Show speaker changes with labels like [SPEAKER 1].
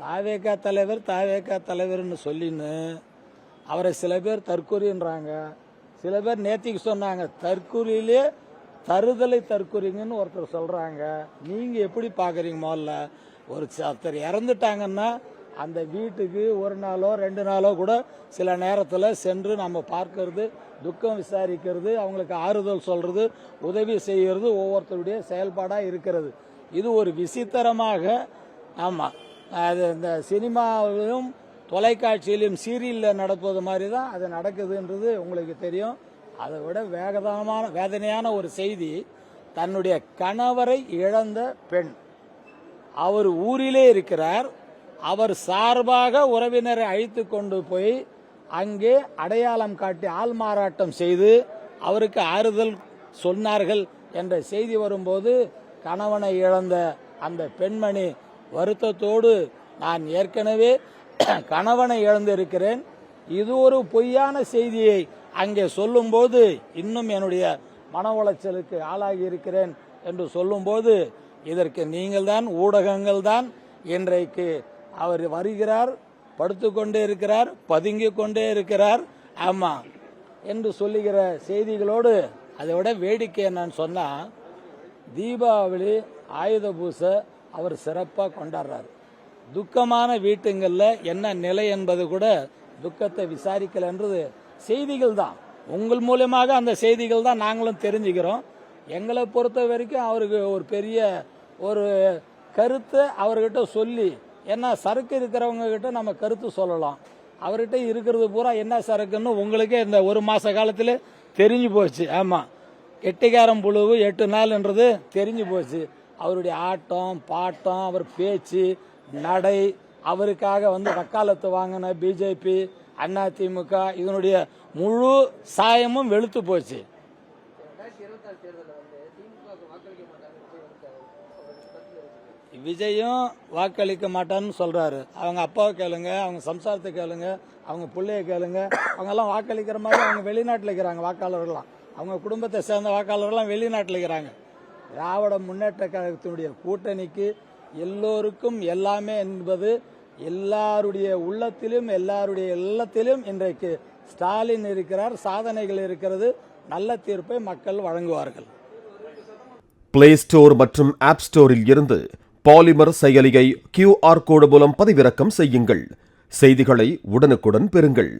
[SPEAKER 1] தாவேக்கா தலைவர் தாவேக்கா தலைவர்னு சொல்லின்னு அவரை சில பேர் தற்கொலைன்றாங்க. சில பேர் நேத்திக்கு சொன்னாங்க தற்கொலையிலே தருதலை தற்கொலைங்கன்னு ஒருத்தர் சொல்றாங்க. நீங்க எப்படி பாக்குறீங்க முதல்ல? ஒரு சத்தர் ஒருத்தர் இறந்துட்டாங்கன்னா அந்த வீட்டுக்கு ஒரு நாளோ ரெண்டு நாளோ கூட சில நேரத்தில் சென்று நம்ம பார்க்கறது துக்கம் விசாரிக்கிறது அவங்களுக்கு ஆறுதல் சொல்றது உதவி செய்கிறது ஒவ்வொருத்தருடைய செயல்பாடாக இருக்கிறது. இது ஒரு விசித்திரமாக ஆமாம் அது இந்த சினிமாவிலும் தொலைக்காட்சியிலும் சீரியலில் நடப்பது மாதிரி தான் அது நடக்குதுன்றது உங்களுக்கு தெரியும். அதை விட வேகதமான வேதனையான ஒரு செய்தி தன்னுடைய கணவரை இழந்த பெண். அவர் ஊரிலே இருக்கிறார். அவர் சார்பாக உறவினரை அழைத்து கொண்டு போய் அங்கே அடையாளம் காட்டி ஆள் மாறாட்டம் செய்து அவருக்கு ஆறுதல் சொன்னார்கள் என்ற செய்தி வரும்போது கணவனை இழந்த அந்த பெண்மணி வருத்தத்தோடு நான் ஏற்கனவே கணவனை இழந்திருக்கிறேன். இது ஒரு பொய்யான செய்தியை அங்கே சொல்லும்போது இன்னும் என்னுடைய மன உளைச்சலுக்கு ஆளாகி இருக்கிறேன் என்று சொல்லும்போது இதற்கு நீங்கள்தான் ஊடகங்கள் தான் இன்றைக்கு அவர் வருகிறார் படுத்துக்கொண்டே இருக்கிறார் பதுங்கிக் கொண்டே இருக்கிறார். ஆமாம் என்று சொல்லுகிற செய்திகளோடு அதை விட வேடிக்கை என்னன்னு சொன்னால் தீபாவளி ஆயுத பூசை அவர் சிறப்பாக கொண்டாடுறாரு. துக்கமான வீட்டுங்களில் என்ன நிலை என்பது கூட துக்கத்தை விசாரிக்கலன்றது செய்திகள் தான். உங்கள் மூலியமாக அந்த செய்திகள் தான் நாங்களும் தெரிஞ்சுக்கிறோம். எங்களை பொறுத்த வரைக்கும் அவருக்கு ஒரு பெரிய ஒரு கருத்தை அவர்கிட்ட சொல்லி ஏன்னா சரக்கு இருக்கிறவங்க கிட்ட நம்ம கருத்து சொல்லலாம். அவர்கிட்ட இருக்கிறது பூரா என்ன சரக்குன்னு உங்களுக்கே இந்த ஒரு மாத காலத்தில் தெரிஞ்சு போச்சு. ஆமாம் எட்டிகாரம் புழுவு எட்டு நாள்ன்றது தெரிஞ்சு போச்சு. அவருடைய ஆட்டம் பாட்டம் அவர் பேச்சு நடை அவருக்காக வந்து வக்காலத்து வாங்கின பிஜேபி அதிமுக இதனுடைய முழு சாயமும் வெளுத்து போச்சு. விஜயும் வாக்களிக்க மாட்டான்னு சொல்றாரு. அவங்க அப்பாவை கேளுங்க அவங்க சம்சாரத்தை கேளுங்க அவங்க பிள்ளைய கேளுங்க. அவங்க எல்லாம் வாக்களிக்கிற மாதிரி அவங்க வெளிநாட்டில் இருக்கிறாங்க வாக்காளர்கள்லாம். அவங்க குடும்பத்தை சேர்ந்த வாக்காளர்கள்லாம் வெளிநாட்டில் இருக்கிறாங்க. திராவிட முன்னேற்ற கழகத்தினுடைய கூட்டணிக்கு எல்லோருக்கும் எல்லாமே என்பது எல்லாருடைய உள்ளத்திலும் எல்லாருடைய இல்லத்திலும் இன்றைக்கு ஸ்டாலின் இருக்கிறார் சாதனைகள் இருக்கிறது நல்ல தீர்ப்பை மக்கள் வழங்குவார்கள்.
[SPEAKER 2] பிளே ஸ்டோர் மற்றும் ஆப் ஸ்டோரில் இருந்து பாலிமர் செயலியை கியூஆர் கோடு மூலம் பதிவிறக்கம் செய்யுங்கள். செய்திகளை உடனுக்குடன் பெறுங்கள்.